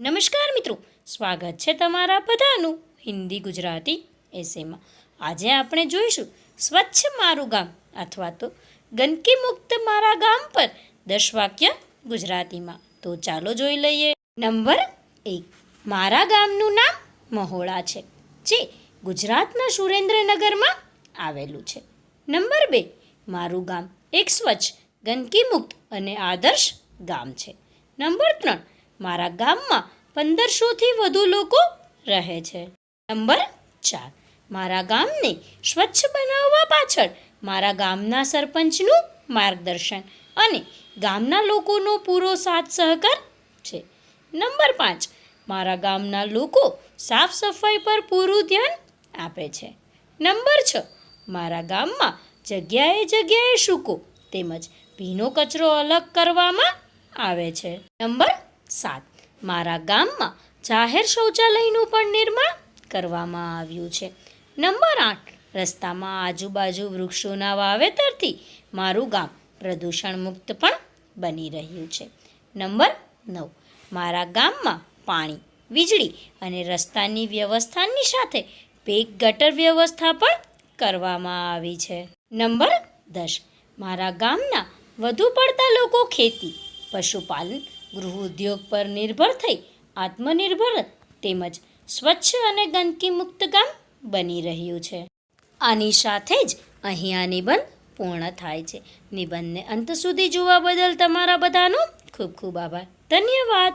નમસ્કાર મિત્રો. સ્વાગત છે તમારા બધાનું હિન્દી ગુજરાતી એસેમાં આજે આપણે જોઈશું સ્વચ્છ મારું ગામ અથવા તો ગંદકી મુક્ત મારા ગામ પર દસ વાક્ય ગુજરાતીમાં. તો ચાલો જોઈ લઈએ. નંબર એક. મારા ગામનું નામ મહોળા છે, જે ગુજરાતના સુરેન્દ્રનગરમાં આવેલું છે. નંબર બે. મારું ગામ એક સ્વચ્છ, ગંદકી મુક્ત અને આદર્શ ગામ છે. નંબર ત્રણ. મારા ગામમાં પંદરસોથી વધુ લોકો રહે છે. નંબર ચાર. મારા ગામને સ્વચ્છ બનાવવા પાછળ મારા ગામના સરપંચનું માર્ગદર્શન અને ગામના લોકોનો પૂરો સાથ સહકાર છે. નંબર પાંચ. મારા ગામના લોકો સાફ સફાઈ પર પૂરું ધ્યાન આપે છે. નંબર છ. મારા ગામમાં જગ્યાએ જગ્યાએ સૂકો તેમજ ભીનો કચરો અલગ કરવામાં આવે છે. નંબર સાત. મારા ગામમાં જાહેર શૌચાલયનું પણ નિર્માણ કરવામાં આવ્યું છે. નંબર આઠ. રસ્તામાં આજુબાજુ વૃક્ષોના વાવેતરથી મારું ગામ પ્રદૂષણ મુક્ત પણ બની રહ્યું છે. નંબર નવ. મારા ગામમાં પાણી, વીજળી અને રસ્તાની વ્યવસ્થાની સાથે પેક ગટર વ્યવસ્થા પણ કરવામાં આવી છે. નંબર દસ. મારા ગામના વધુ પડતા લોકો ખેતી, પશુપાલન ગૃહ ઉદ્યોગ પર નિર્ભર થઈ આત્મનિર્ભર તેમજ સ્વચ્છ અને ગંદકી મુક્ત ગામ બની રહ્યું છે. આની સાથે જ અહીં આ નિબંધ પૂર્ણ થાય છે. નિબંધને અંત સુધી જોવા બદલ તમારા બધાનો ખૂબ ખૂબ આભાર. ધન્યવાદ.